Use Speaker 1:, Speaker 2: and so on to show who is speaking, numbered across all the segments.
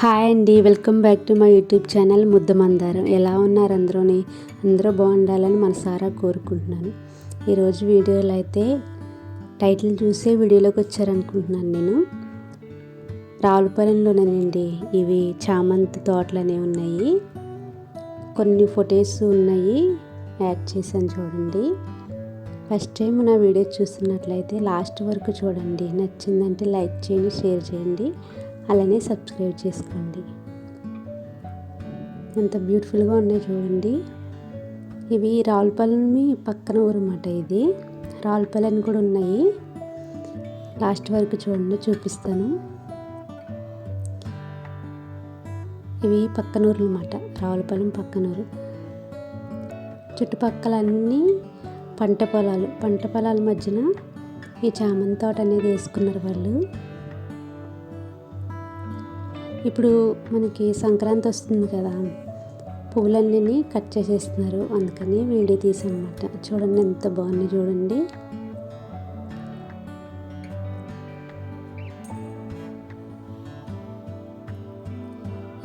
Speaker 1: Hi అండి welcome back to my YouTube channel Muddamandaram ఎలా ఉన్నారు అందరూని? అందరూ బాగుండాలని మనసారా కోరుకుంటున్నాను. ఈరోజు వీడియోలో అయితే టైటిల్ చూసే వీడియోలోకి వచ్చారనుకుంటున్నాను నేను. రావులపాలెంలోనేనండి ఇవి చామంతి తోటలు అనేవి ఉన్నాయి. కొన్ని ఫొటోస్ ఉన్నాయి యాడ్ చేశాను చూడండి. ఫస్ట్ టైం నా వీడియో చూస్తున్నట్లయితే లాస్ట్ వరకు చూడండి. నచ్చిందంటే లైక్ చేయండి షేర్ చేయండి. అలానే సబ్స్క్రైబ్ చేసుకోండి. ఎంత బ్యూటిఫుల్గా ఉన్నాయి చూడండి. ఇవి రావులపాలెం పక్కన ఊరమాట ఇది. రావులపాలెం కూడా ఉన్నాయి. లాస్ట్ వరకు చూడండి చూపిస్తాను. ఇవి పక్కనూరు అనమాట రావులపాలెం పక్కనూరు చుట్టుపక్కల అన్నీ పంట పొలాలు పంట పొలాల మధ్యన ఈ చామంతి తోట అనేది వేసుకున్నారు వాళ్ళు. ఇప్పుడు మనకి సంక్రాంతి వస్తుంది కదా పువ్వులన్నీ కట్ చేసేస్తున్నారు. అందుకని వీడియో తీసానమాట. చూడండి ఎంత బాగుంది చూడండి.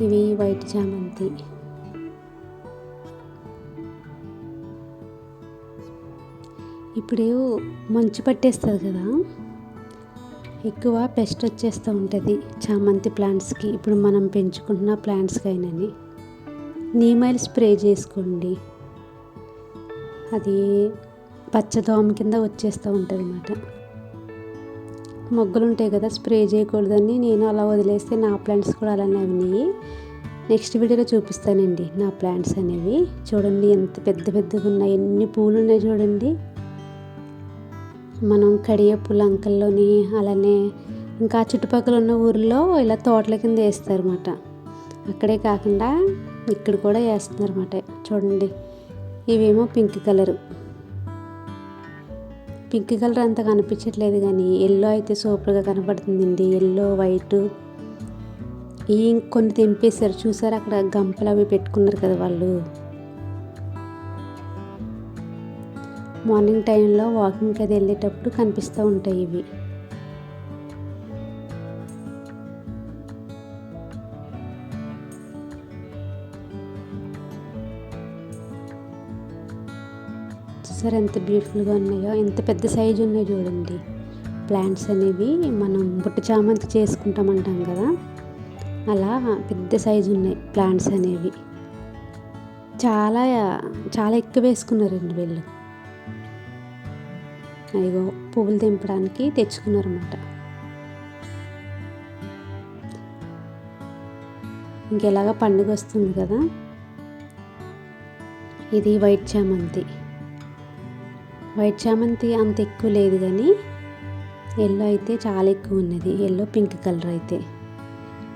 Speaker 1: ఇవి వైట్ చామంతి ఇప్పుడు మంచు పట్టేస్తుంది కదా ఎక్కువ పెస్ట్ వచ్చేస్తూ ఉంటుంది చామంతి ప్లాంట్స్కి. ఇప్పుడు మనం పెంచుకుంటున్న ప్లాంట్స్కి అయినని నీమైల్ స్ప్రే చేసుకోండి. అది పచ్చదోమ కింద వచ్చేస్తూ ఉంటుంది అన్నమాట మొగ్గలు ఉంటాయి కదా స్ప్రే చేయకూడదని నేను అలా వదిలేస్తే నా ప్లాంట్స్ కూడా అలానే ఉన్నాయి. నెక్స్ట్ వీడియోలో చూపిస్తానండి నా ప్లాంట్స్ అనేవి. చూడండి ఎంత పెద్ద పెద్దగా ఉన్నాయి ఎన్ని పూలు ఉన్నాయి చూడండి. మనం కడియప్పు లంకల్లోని అలానే ఇంకా చుట్టుపక్కల ఉన్న ఊర్లో ఇలా తోటల కింద వేస్తారు అనమాట అక్కడే కాకుండా ఇక్కడ కూడా వేస్తున్నారు అనమాట చూడండి ఇవేమో పింక్ కలరు. పింక్ కలర్ అంత కనిపించట్లేదు కానీ ఎల్లో అయితే సూపర్గా కనపడుతుందండి. Yellow white. ఈ కొన్ని తెంపేశారు. చూసారు అక్కడ గంపలు అవి పెట్టుకున్నారు కదా వాళ్ళు. మార్నింగ్ టైంలో వాకింగ్కి అది వెళ్ళేటప్పుడు కనిపిస్తూ ఉంటాయి ఇవి. చూసారు ఎంత బ్యూటిఫుల్గా ఉన్నాయో? ఎంత పెద్ద సైజు ఉన్నాయో చూడండి. ప్లాంట్స్ అనేవి మనం బుట్ట చామంతి చేసుకుంటామంటాం కదా? అలా పెద్ద సైజు ఉన్నాయి ప్లాంట్స్ అనేవి. చాలా చాలా ఎక్కువ వేసుకున్నారండి వీళ్ళు. అయ్యో పువ్వులు తెంపడానికి తెచ్చుకున్నారన్నమాట. ఇంకెలాగా పండుగ వస్తుంది కదా. ఇది వైట్ చామంతి. వైట్ చామంతి అంత ఎక్కువ లేదు కానీ ఎల్లో అయితే చాలా ఎక్కువ ఉన్నది. ఎల్లో పింక్ కలర్ అయితే.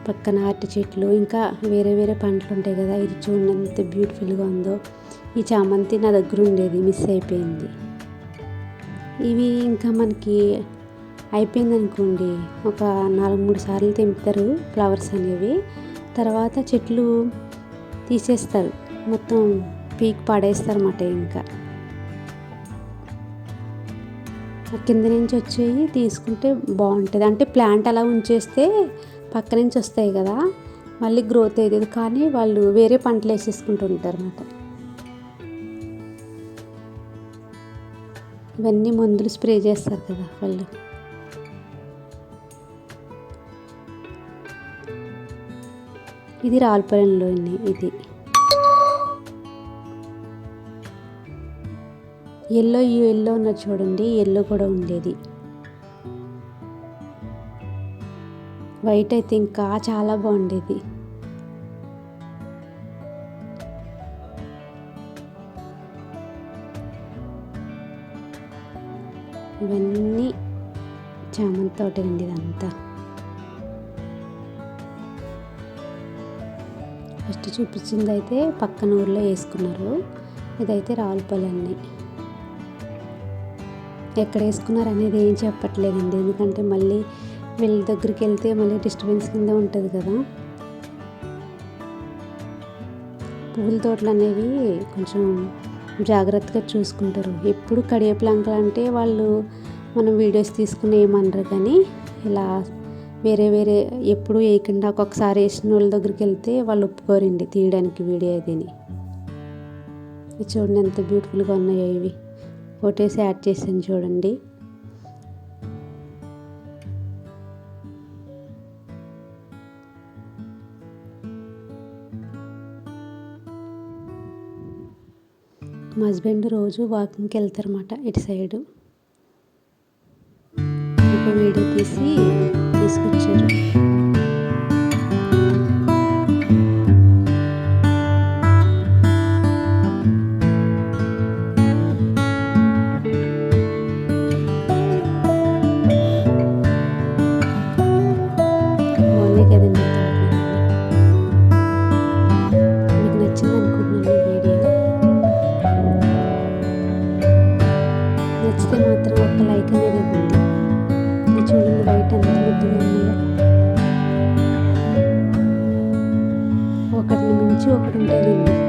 Speaker 1: పక్కన అరటి చెట్లు ఇంకా వేరే వేరే పంటలు ఉంటాయి కదా. ఇది చూడండి ఎంత బ్యూటిఫుల్గా ఉందో. ఈ చామంతి నా దగ్గర ఉండేది మిస్ అయిపోయింది. ఇవి ఇంకా మనకి అయిపోయింది అనుకోండి. ఒక నాలుగు మూడు సార్లు తెంపుతారు ఫ్లవర్స్ అనేవి. తర్వాత చెట్లు తీసేస్తారు. మొత్తం పీక్ పడేస్తారు అన్నమాట ఇంకా కింద నుంచి వచ్చేవి తీసుకుంటే బాగుంటుంది. అంటే ప్లాంట్ అలా ఉంచేస్తే పక్క నుంచి వస్తాయి కదా. మళ్ళీ గ్రోత్ అయ్యేది కానీ వాళ్ళు వేరే పంటలు వేసేసుకుంటూ ఉంటారు అన్నమాట ఇవన్నీ మందులు స్ప్రే చేస్తారు కదా వాళ్ళు. ఇది రాల్పలంలో ఇది. ఎల్లో ఈ ఎల్లో ఉన్నది చూడండి ఎల్లో కూడా ఉండేది. వైట్ అయితే ఇంకా చాలా బాగుండేది. ఇవన్నీ చామంతి తోటండి ఇదంతా ఫస్ట్ చూపించింది అయితే పక్కన ఊర్లో వేసుకున్నారు. ఇదైతే రావులపల్లి ఎక్కడ వేసుకున్నారు అనేది ఏం చెప్పట్లేదండి. ఎందుకంటే మళ్ళీ వీళ్ళ దగ్గరికి వెళ్తే మళ్ళీ డిస్టర్బెన్స్ కింద ఉంటుంది కదా. పువ్వుల తోటలు అనేవి కొంచెం జాగ్రత్తగా చూసుకుంటారు. ఎప్పుడు కడియప్లంకలు అంటే వాళ్ళు మనం వీడియోస్ తీసుకుని ఏమనరు కానీ ఇలా వేరే వేరే ఎప్పుడు వేయకుండా ఒక్కొక్కసారి వేసిన వాళ్ళ దగ్గరికి వెళ్తే వాళ్ళు ఒప్పుకోరండి తీయడానికి వీడియో అదిని. ఇది చూడండి ఎంత బ్యూటిఫుల్గా ఉన్నాయో ఇవి. ఫోటోస్ యాడ్ చేసాను చూడండి. మా హస్బెండ్ రోజు వాకింగ్కి వెళ్తారన్నమాట ఇటు సైడు. ఒక వీడియో తీసి తీసుకొచ్చారు. బయట ఎంత మించి ఒకటి ఉంటుందండి